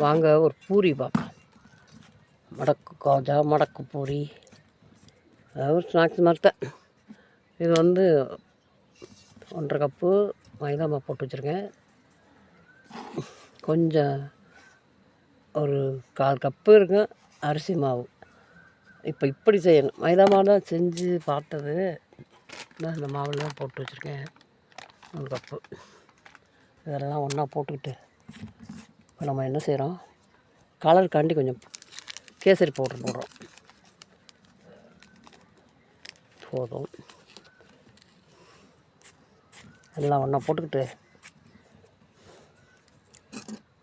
வாங்க ஒரு பூரி பார்க்கலாம் மடக்கு காஜா மடக்கு பூரி. அதாவது ஒரு ஸ்நாக்ஸ் மாதிரி இது வந்து ஒன்றரை கப்பு மைதா மாவு போட்டு வச்சுருக்கேன். கொஞ்சம் ஒரு கால் கப்பு இருக்கும் அரிசி மாவு. இப்போ இப்படி செய்யணும். மைதா மாவு தான் செஞ்சு பார்த்தது. இதான் இந்த மாவுலாம் போட்டு வச்சுருக்கேன். ஒரு கப்பு. இதெல்லாம் ஒன்றா போட்டுக்கிட்டு இப்போ நம்ம என்ன செய்கிறோம்? கலருக்காண்டி கொஞ்சம் கேசரி பவுடர் போடுறோம். போதும். எல்லாம் ஒன்றா போட்டுக்கிட்டு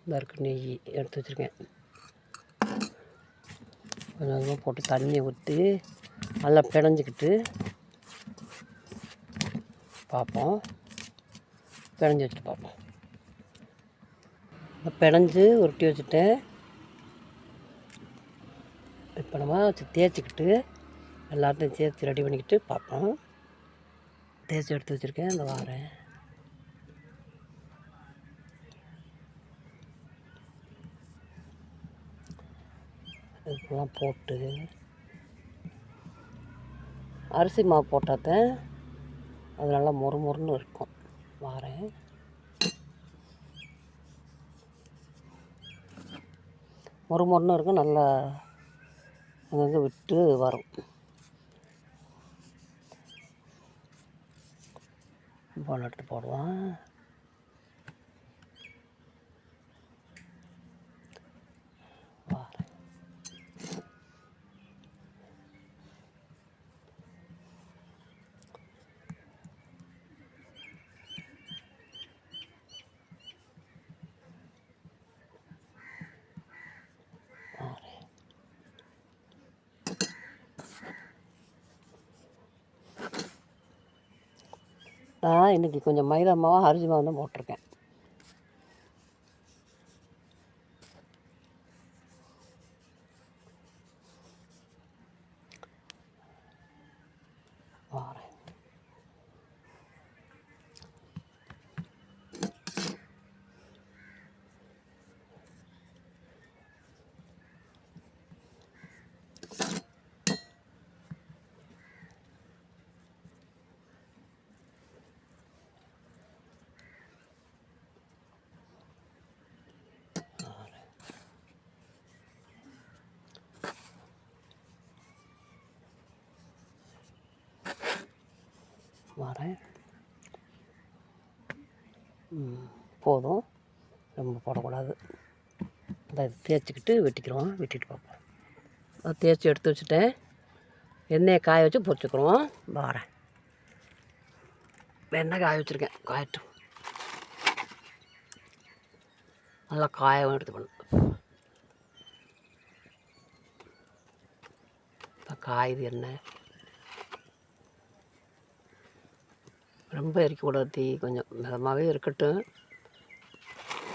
இந்த இருக்கு நெய் எடுத்து வச்சுருக்கேன். கொஞ்சம் கொஞ்சமாக போட்டு தண்ணியை ஊற்றி நல்லா பிணைஞ்சிக்கிட்டு பார்ப்போம். பிணைஞ்சி வச்சுட்டு பார்ப்போம். பிணைஞ்சு உருட்டி வச்சுட்டேன். இப்போ நம்ம வச்சு தேய்ச்சிக்கிட்டு எல்லாத்தையும் சேர்த்து ரெடி பண்ணிக்கிட்டு பார்ப்போம். தேய்ச்சி எடுத்து வச்சுருக்கேன் இந்த வாரேன் இதெல்லாம் போட்டு அரிசி மாவு போட்டாத்தான் அது நல்லா மொறு மொறுன்னு இருக்கும் வாரேன் மொறு மொறுன்னு இருக்கும். நல்லா அங்கங்கே விட்டு வரும். போன எடுத்து போடுவோம் வாரேன் வாரேன் நான் இன்றைக்கி கொஞ்சம் மைதா மாவும் அரிசி மாவு தான் போட்டிருக்கேன் வாரேன் வரேன். போதும். ரொம்ப போடக்கூடாது. அதை தேய்ச்சிக்கிட்டு வெட்டிக்கிறோம். வெட்டிட்டு பார்ப்போம் அதை தேய்ச்சி எடுத்து வச்சுட்டேன். எண்ணெயை காய வச்சு பொறிச்சுக்கிறோம் வரேன். எண்ணெய் காய வச்சுருக்கேன். காயட்டும். நல்லா காயவும் எடுத்துக்கணும் இப்போ காயுது எண்ணெய். ரொம்ப எரிக்கக்கூடாது தீ கொஞ்சம் மிதமாகவே இருக்கட்டும்.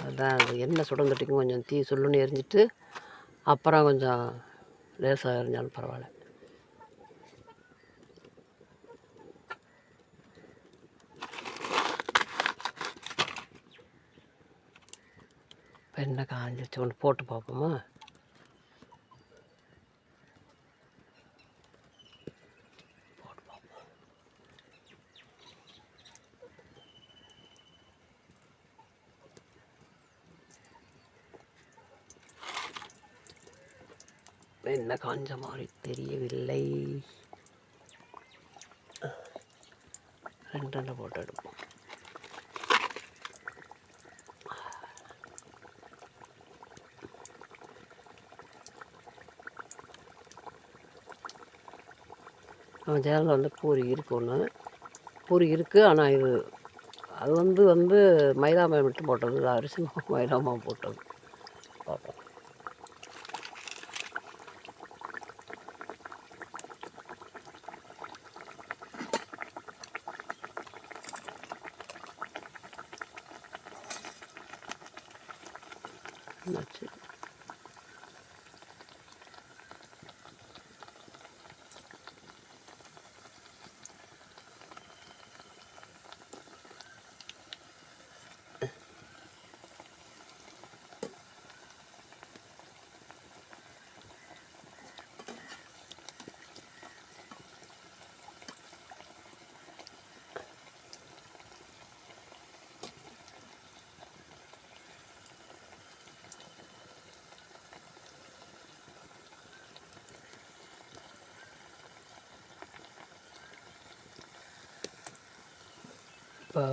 அதுதான் அது எண்ணெய் சுடங்கட்டிக்கும் கொஞ்சம் தீ சுள்ளுன்னு எரிஞ்சிட்டு அப்புறம் கொஞ்சம் லேசாக எரிஞ்சாலும் பரவாயில்ல. இப்போ என்ன காஞ்சிச்சு ஒன்று போட்டு பார்ப்போமா? என்ன காஞ்ச மாதிரி தெரியவில்லை. ரெண்டு ரெண்டு போட்டு எடுப்போம். நம்ம சேனலில் வந்து பூரி இருக்கு ஒன்று பூரி இருக்குது ஆனால் இது அது வந்து வந்து மைதா மாவு மட்டும் போட்டது அரிசி மாவு மைதா மாவு போட்டது. 街。என்னாச்சு இப்போ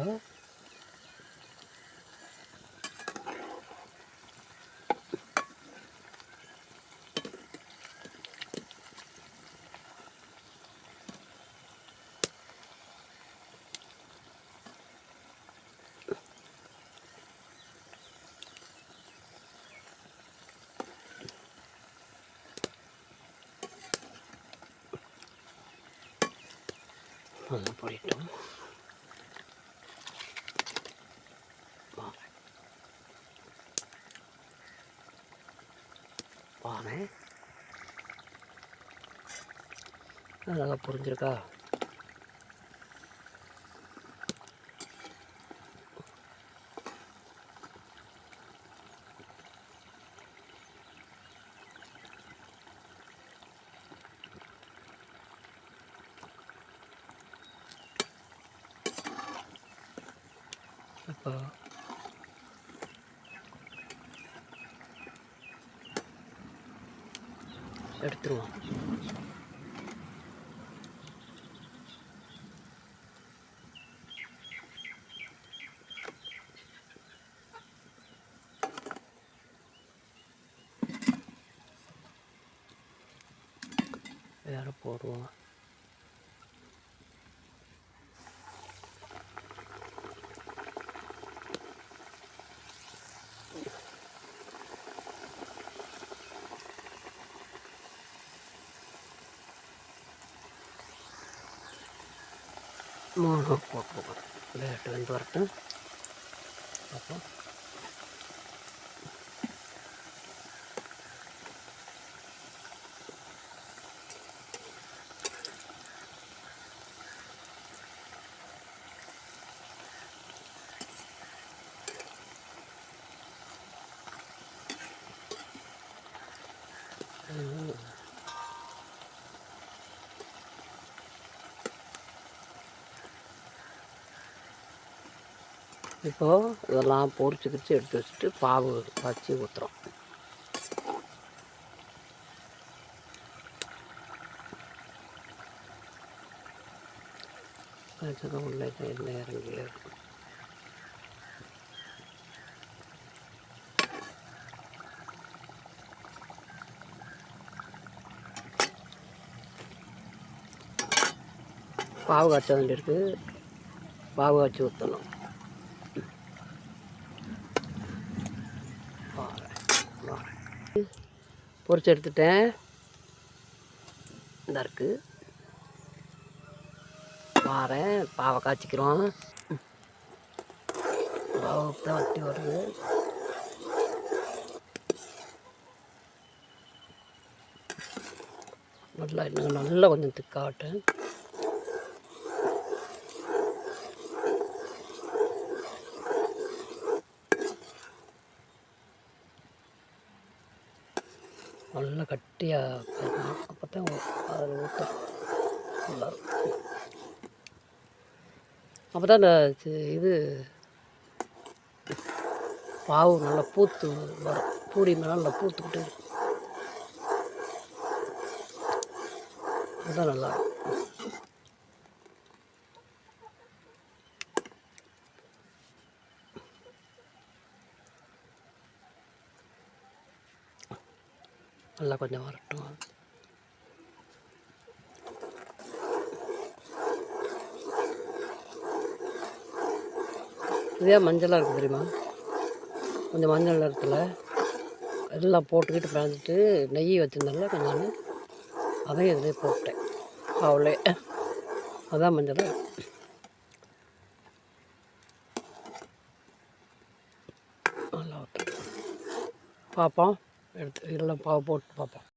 நல்லா போயிட்டோம் பானை நல்லா புரிஞ்சிருக்கா? இப்போ எடுத்துருவோம். வேற போடுவோம். மூணு போட்டு போகிறோம் லேட்டு வந்து வரட்டும். அப்போ இப்போது இதெல்லாம் பொரிச்சு கிரிச்சு எடுத்து வச்சுட்டு பாவு வச்சு ஊற்றுறோம் வச்சதும் உள்ளே எண்ணெய் இறங்கி பாவு காய்ச்ச வேண்டியிருக்கு. பாவு காய்ச்சி ஊற்றணும் பொறிச்சு எடுத்துட்டேன். இந்த இருக்குது பாறேன் பாவை காய்ச்சிக்கிறோம். பாவை தான் வட்டி வருது. நல்லா இன்னும் நல்லா கொஞ்சம் திக்காகட்டும் நல்லா குட்டியாக அப்போ தான் அதில் ஊற்ற நல்லாயிருக்கும் அப்போ தான் இந்த இது பாவு நல்லா பூத்து வரும். பூரி மேலே நல்லா பூத்துக்கிட்டு இருக்கும். அதுதான் நல்லா நல்லா கொஞ்சம் வரட்டும். இதே மஞ்சளாக இருக்குது தெரியுமா? கொஞ்சம் மஞ்சள் நிறத்தில். எல்லாம் போட்டுக்கிட்டு பிறந்துட்டு நெய் வச்சுருந்தால கொஞ்சம் அதையும் இதிலே போட்டேன். அவ்வளோ அதான் மஞ்சள். நல்லா பார்ப்போம் எடுத்து எல்லாம் பாவு போட்டு பார்ப்போம்.